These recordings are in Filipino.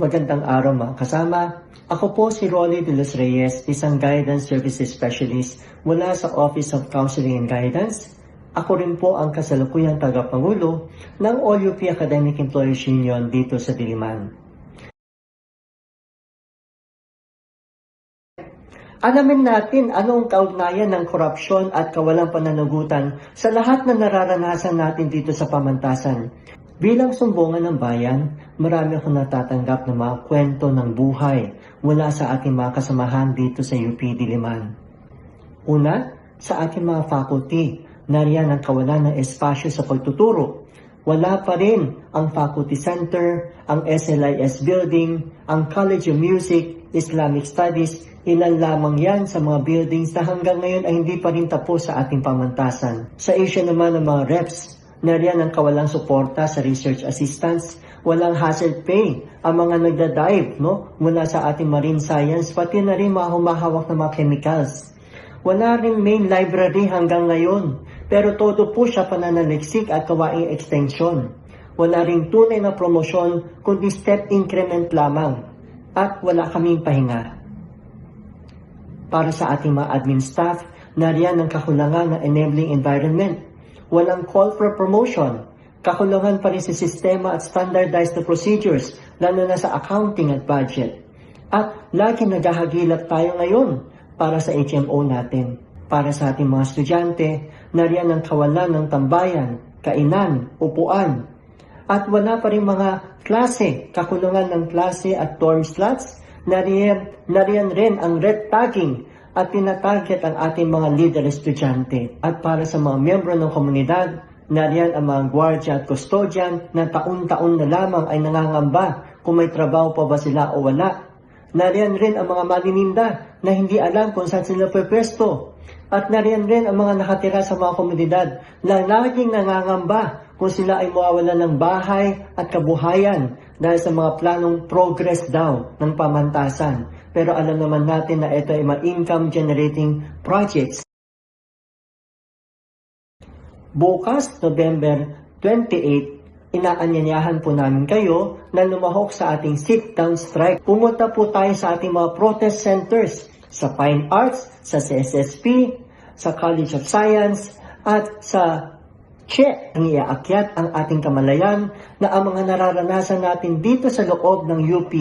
Magandang araw mga kasama. Ako po si Rolly De Los Reyes, isang Guidance Services Specialist mula sa Office of Counseling and Guidance. Ako rin po ang kasalukuyang tagapangulo ng All UP Academic Employees Union dito sa Diliman. Alamin natin anong kaugnayan ng korupsyon at kawalang pananagutan sa lahat na nararanasan natin dito sa pamantasan. Bilang sumbungan ng bayan, marami akong natatanggap ng mga kwento ng buhay mula sa ating mga kasamahan dito sa UP Diliman. Una, sa ating mga faculty, nariyan ang kawalan ng espasyo sa pagtuturo. Wala pa rin ang Faculty Center, ang SLIS Building, ang College of Music, Islamic Studies, ilan lamang yan sa mga buildings na hanggang ngayon ay hindi pa rin tapos sa ating pamantasan. Sa issue naman ng mga reps, nariyan ang kawalang suporta sa research assistants, walang hazard pay ang mga nagda-dive no, mula sa ating marine science, pati na rin mga humahawak ng mga chemicals. Wala rin main library hanggang ngayon, pero todo po siya pananaliksik at kawaing extension. Wala rin tunay na promosyon, kundi step increment lamang. At wala kaming pahinga. Para sa ating mga admin staff, nariyan ang kakulangan ng enabling environment. Walang call for promotion. Kakulangan pa rin sa sistema at standardized na procedures, lalo na sa accounting at budget. At lagi naghahagilap tayo ngayon para sa HMO natin. Para sa ating mga estudyante, nariyan ang kawalan ng tambayan, kainan, upuan. At wala pa rin mga klase, kakulungan ng klase at dorm slots. Nariyan, nariyan rin ang red tagging at tinatarget ang ating mga leader estudyante. At para sa mga miyembro ng komunidad, nariyan ang mga gwardiya at custodian na taon-taon na lamang ay nangangamba kung may trabaho pa ba sila o wala. Nariyan rin ang mga manininda na hindi alam kung saan sila pwesto. At nariyan rin ang mga nakatira sa mga komunidad na laging nangangamba kung sila ay mawawala ng bahay at kabuhayan dahil sa mga planong progress daw ng pamantasan. Pero alam naman natin na ito ay mga income generating projects. Bukas, November 28, inaanyayahan po namin kayo na lumahok sa ating sit-down strike. Pumunta po tayo sa ating mga protest centers sa Fine Arts, sa CSSP, sa College of Science, at sa CHE. Ang iaakyat ang ating kamalayan na ang mga nararanasan natin dito sa loob ng UP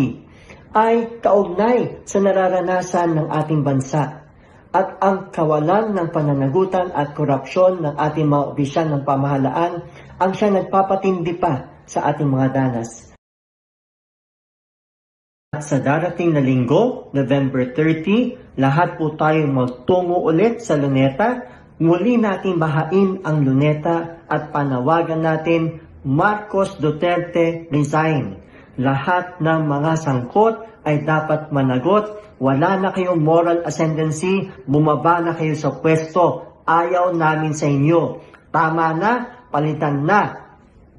ay kaugnay sa nararanasan ng ating bansa at ang kawalan ng pananagutan at korupsyon ng ating mga opisyal ng pamahalaan ang siya nagpapatindi pa sa ating mga danas. At sa darating na linggo, November 30, lahat po tayo magtungo ulit sa Luneta. Muli natin bahain ang Luneta at panawagan natin Marcos Duterte resign. Lahat ng mga sangkot ay dapat managot. Wala na kayong moral ascendancy, bumaba na kayo sa pwesto. Ayaw namin sa inyo. Tama na, palitan na